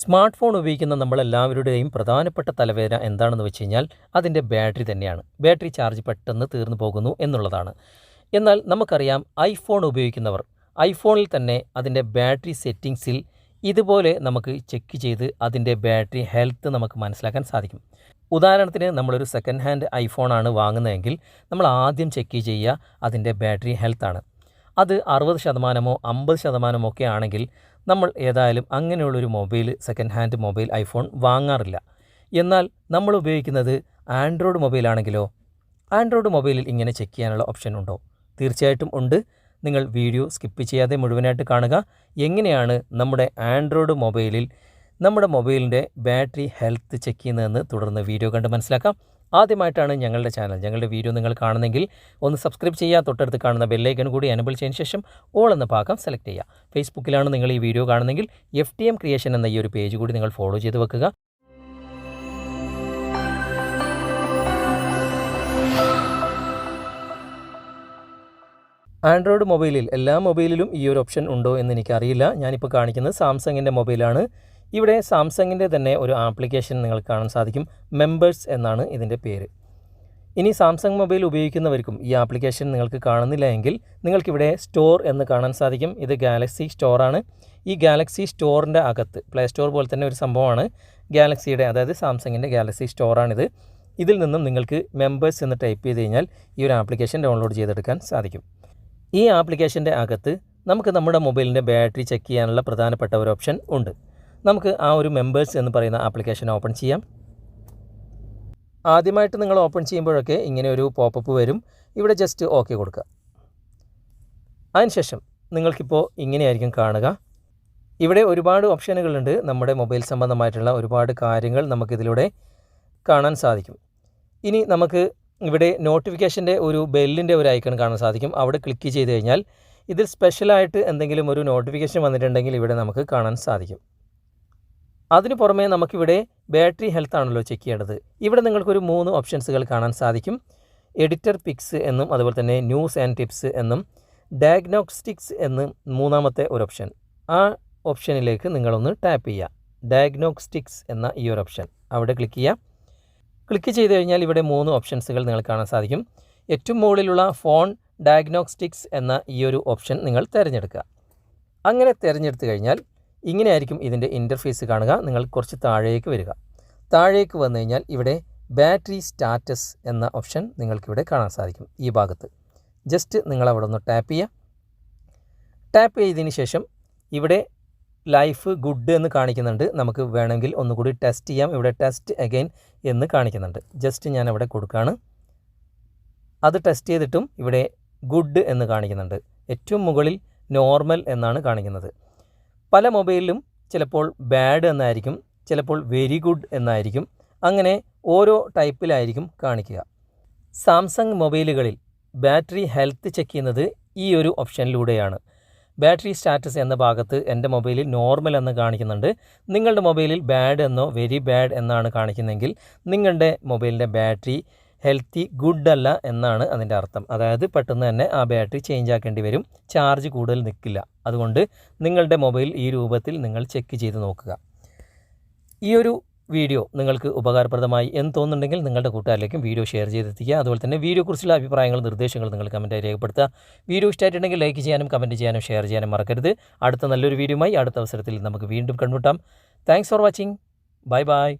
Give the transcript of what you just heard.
Smart phone ഉപയോഗിക്കുന്ന നമ്മളെല്ലാവരുടെയും പ്രധാനപ്പെട്ട തലവേദന എന്താണെന്ന് വെച്ച് കഴിഞ്ഞാൽ അതിന്റെ ബാറ്ററി തന്നെയാണ്. ബാറ്ററി ചാർജ് പെട്ടെന്ന് തീർന്നു പോകുന്നു എന്നുള്ളതാണ്. എന്നാൽ നമുക്കറിയാം ഐഫോൺ ഉപയോഗിക്കുന്നവർ ഐഫോണിൽ തന്നെ അതിന്റെ ബാറ്ററി സെറ്റിങ്സിൽ ഇതുപോലെ നമുക്ക് ചെക്ക് ചെയ്ത് അതിന്റെ ബാറ്ററി ഹെൽത്ത് നമുക്ക് മനസ്സിലാക്കാൻ സാധിക്കും. ഉദാഹരണത്തിന് നമ്മളൊരു സെക്കൻഡ് ഹാൻഡ് ഐഫോണാണ് വാങ്ങുന്നതെങ്കിൽ നമ്മൾ ആദ്യം ചെക്ക് ചെയ്യുക അതിന്റെ ബാറ്ററി ഹെൽത്താണ്. അത് അറുപത് ശതമാനമോ അമ്പത് ശതമാനമോ ഒക്കെ ആണെങ്കിൽ നമ്മൾ ഏതായാലും അങ്ങനെയുള്ളൊരു mobile second hand mobile iPhone വാങ്ങാറില്ല. എന്നാൽ നമ്മൾ ഉപയോഗിക്കുന്നത് ആൻഡ്രോയിഡ് മൊബൈലാണെങ്കിലോ ആൻഡ്രോയിഡ് മൊബൈലിൽ ഇങ്ങനെ ചെക്ക് ചെയ്യാനുള്ള ഓപ്ഷൻ ഉണ്ടോ? തീർച്ചയായിട്ടും ഉണ്ട്. നിങ്ങൾ വീഡിയോ സ്കിപ്പ് ചെയ്യാതെ മുഴുവനായിട്ട് കാണുക. എങ്ങനെയാണ് നമ്മുടെ ആൻഡ്രോയിഡ് മൊബൈലിൽ നമ്മുടെ മൊബൈലിന്റെ ബാറ്ററി ഹെൽത്ത് ചെക്ക് ചെയ്യുന്നതെന്ന് തുടർന്ന് വീഡിയോ കണ്ട് മനസ്സിലാക്കാം. ആദ്യമായിട്ടാണ് ഞങ്ങളുടെ ചാനൽ. ഞങ്ങളുടെ വീഡിയോ നിങ്ങൾ കാണുന്നെങ്കിൽ ഒന്ന് സബ്സ്ക്രൈബ് ചെയ്യുക തൊട്ടടുത്ത് കാണുന്ന ബെല്ലൈക്കൺ കൂടി എനബിൾ ചെയ്തതിന് ശേഷം ഓൾ എന്ന ഭാഗം സെലക്ട് ചെയ്യുക ഫേസ്ബുക്കിലാണ് നിങ്ങൾ ഈ വീഡിയോ കാണുന്നെങ്കിൽ എഫ് ടി എം ക്രിയേഷൻ എന്ന ഈ ഒരു പേജ് കൂടി നിങ്ങൾ ഫോളോ ചെയ്ത് വെക്കുക. ആൻഡ്രോയിഡ് മൊബൈലിൽ എല്ലാ മൊബൈലിലും ഈ ഒരു ഓപ്ഷൻ ഉണ്ടോ എന്ന് എനിക്കറിയില്ല. ഞാനിപ്പോൾ കാണിക്കുന്നത് സാംസങ്ങിന്റെ മൊബൈലാണ് ഇവിടെ സാംസങ്ങിന്റെ തന്നെ ഒരു ആപ്ലിക്കേഷൻ നിങ്ങൾക്ക് കാണാൻ സാധിക്കും. മെമ്പേഴ്സ് എന്നാണ് ഇതിന്റെ പേര്. ഇനി സാംസങ് മൊബൈൽ ഉപയോഗിക്കുന്നവർക്കും ഈ ആപ്ലിക്കേഷൻ നിങ്ങൾക്ക് കാണുന്നില്ല എങ്കിൽ നിങ്ങൾക്കിവിടെ സ്റ്റോർ എന്ന് കാണാൻ സാധിക്കും. ഇത് ഗാലക്സി സ്റ്റോറാണ് ഈ ഗാലക്സി സ്റ്റോറിന്റെ അകത്ത് പ്ലേ സ്റ്റോർ പോലെ തന്നെ ഒരു സംഭവമാണ്. ഗാലക്സിയുടെ അതായത് സാംസങ്ങിന്റെ ഗാലക്സി സ്റ്റോറാണിത്. ഇതിൽ നിന്നും നിങ്ങൾക്ക് മെമ്പേഴ്സ് എന്ന് ടൈപ്പ് ചെയ്ത് കഴിഞ്ഞാൽ ഈ ഒരു ആപ്ലിക്കേഷൻ ഡൗൺലോഡ് ചെയ്തെടുക്കാൻ സാധിക്കും. ഈ ആപ്ലിക്കേഷന്റെ അകത്ത് നമുക്ക് നമ്മുടെ മൊബൈലിന്റെ ബാറ്ററി ചെക്ക് ചെയ്യാനുള്ള പ്രധാനപ്പെട്ട ഒരു ഓപ്ഷൻ ഉണ്ട്. നമുക്ക് ആ ഒരു മെമ്പേഴ്സ് എന്ന് പറയുന്ന ആപ്ലിക്കേഷൻ ഓപ്പൺ ചെയ്യാം. ആദ്യമായിട്ട് നിങ്ങൾ ഓപ്പൺ ചെയ്യുമ്പോഴൊക്കെ ഇങ്ങനെ ഒരു പോപ്പപ്പ് വരും. ഇവിടെ ജസ്റ്റ് ഓക്കെ കൊടുക്കുക. അതിനുശേഷം നിങ്ങൾക്കിപ്പോൾ ഇങ്ങനെയായിരിക്കും കാണുക. ഇവിടെ ഒരുപാട് ഓപ്ഷനുകളുണ്ട് നമ്മുടെ മൊബൈൽ സംബന്ധമായിട്ടുള്ള ഒരുപാട് കാര്യങ്ങൾ നമുക്കിതിലൂടെ കാണാൻ സാധിക്കും. ഇനി നമുക്ക് ഇവിടെ നോട്ടിഫിക്കേഷന്റെ ഒരു ബെല്ലിന്റെ ഒരു ഐക്കൺ കാണാൻ സാധിക്കും. അവിടെ ക്ലിക്ക് ചെയ്ത് കഴിഞ്ഞാൽ ഇതിൽ സ്പെഷ്യലായിട്ട് എന്തെങ്കിലും ഒരു നോട്ടിഫിക്കേഷൻ വന്നിട്ടുണ്ടെങ്കിൽ ഇവിടെ നമുക്ക് കാണാൻ സാധിക്കും. അതിനു പുറമേ നമുക്കിവിടെ ബാറ്ററി ഹെൽത്ത് ആണല്ലോ ചെക്ക് ചെയ്യേണ്ടത്. ഇവിടെ നിങ്ങൾക്കൊരു മൂന്ന് ഓപ്ഷൻസുകൾ കാണാൻ സാധിക്കും. എഡിറ്റർ പിക്സ് എന്നും അതുപോലെ തന്നെ ന്യൂസ് ആൻഡ് ടിപ്സ് എന്നും ഡയഗ്നോസ്റ്റിക്സ് എന്ന് മൂന്നാമത്തെ ഒരു ഓപ്ഷൻ. ആ ഓപ്ഷനിലേക്ക് നിങ്ങളൊന്ന് ടാപ്പ് ചെയ്യുക. ഡയഗ്നോസ്റ്റിക്സ് എന്ന ഈ ഒരു ഓപ്ഷൻ. അവിടെ ക്ലിക്ക് ചെയ്യുക. ക്ലിക്ക് ചെയ്ത് കഴിഞ്ഞാൽ ഇവിടെ മൂന്ന് ഓപ്ഷൻസുകൾ നിങ്ങൾ കാണാൻ സാധിക്കും. ഏറ്റവും മുകളിലുള്ള ഫോൺ ഡയഗ്നോസ്റ്റിക്സ് എന്ന ഈ ഒരു ഓപ്ഷൻ നിങ്ങൾ തിരഞ്ഞെടുക്കുക. അങ്ങനെ തിരഞ്ഞെടുത്ത് കഴിഞ്ഞാൽ ഇങ്ങനെയായിരിക്കും ഇതിന്റെ ഇന്റർഫേസ് കാണുക. നിങ്ങൾ കുറച്ച് താഴേക്ക് വരിക. താഴേക്ക് വന്നു കഴിഞ്ഞാൽ ഇവിടെ ബാറ്ററി സ്റ്റാറ്റസ് എന്ന ഓപ്ഷൻ നിങ്ങൾക്കിവിടെ കാണാൻ സാധിക്കും ഈ ഭാഗത്ത്. ജസ്റ്റ് നിങ്ങൾ അവിടെ ഒന്ന് ടാപ്പ് ചെയ്യുക. ടാപ്പ് ചെയ്തതിന് ശേഷം ഇവിടെ ലൈഫ് ഗുഡ് എന്ന് കാണിക്കുന്നുണ്ട്. നമുക്ക് വേണമെങ്കിൽ ഒന്നുകൂടി ടെസ്റ്റ് ചെയ്യാം. ഇവിടെ ടെസ്റ്റ് അഗൈൻ എന്ന് കാണിക്കുന്നുണ്ട്. ജസ്റ്റ് ഞാൻ അവിടെ കൊടുക്കുകയാണ്. അത് ടെസ്റ്റ് ചെയ്തിട്ടും ഇവിടെ ഗുഡ് എന്ന് കാണിക്കുന്നുണ്ട്. ഏറ്റവും മുകളിൽ നോർമൽ എന്നാണ് കാണിക്കുന്നത്. പല മൊബൈലിലും ചിലപ്പോൾ ബാഡ് എന്നായിരിക്കും ചിലപ്പോൾ വെരി ഗുഡ് എന്നായിരിക്കും. അങ്ങനെ ഓരോ ടൈപ്പിലായിരിക്കും കാണിക്കുക. സാംസങ് മൊബൈലുകളിൽ ബാറ്ററി ഹെൽത്ത് ചെക്ക് ചെയ്യുന്നത് ഈ ഒരു ഓപ്ഷനിലൂടെയാണ്. ബാറ്ററി സ്റ്റാറ്റസ് എന്ന ഭാഗത്ത് എന്റെ മൊബൈലിൽ നോർമൽ എന്ന് കാണിക്കുന്നുണ്ട്. നിങ്ങളുടെ മൊബൈലിൽ ബാഡ് എന്നോ വെരി ബാഡ് എന്നാണ് കാണിക്കുന്നതെങ്കിൽ നിങ്ങളുടെ മൊബൈലിന്റെ ബാറ്ററി ഹെൽത്തി ഗുഡ് അല്ല എന്നാണ് അതിന്റെ അർത്ഥം. അതായത് പെട്ടെന്ന് തന്നെ ആ ബാറ്ററി ചേഞ്ച് ആക്കേണ്ടി വരും. ചാർജ് കൂടുതൽ നിൽക്കില്ല. അതുകൊണ്ട് നിങ്ങളുടെ മൊബൈൽ ഈ രൂപത്തിൽ നിങ്ങൾ ചെക്ക് ചെയ്ത് നോക്കുക. ഈ ഒരു വീഡിയോ നിങ്ങൾക്ക് ഉപകാരപ്രദമായി എന്ന് തോന്നുന്നുണ്ടെങ്കിൽ നിങ്ങളുടെ കൂട്ടുകാരിലേക്കും വീഡിയോ ഷെയർ ചെയ്തെത്തിക്കുക. അതുപോലെ തന്നെ വീഡിയോ കുറിച്ചുള്ള അഭിപ്രായങ്ങളും നിർദ്ദേശങ്ങളും നിങ്ങൾ കമന്റായി രേഖപ്പെടുത്തുക. വീഡിയോ ഇഷ്ടമായിട്ടുണ്ടെങ്കിൽ ലൈക്ക് ചെയ്യാനും കമന്റ് ചെയ്യാനും ഷെയർ ചെയ്യാനും മറക്കരുത്. അടുത്ത നല്ലൊരു വീഡിയോയുമായി അടുത്ത അവസരത്തിൽ നമുക്ക് വീണ്ടും കണ്ടുമുട്ടാം. Thanks for watching bye bye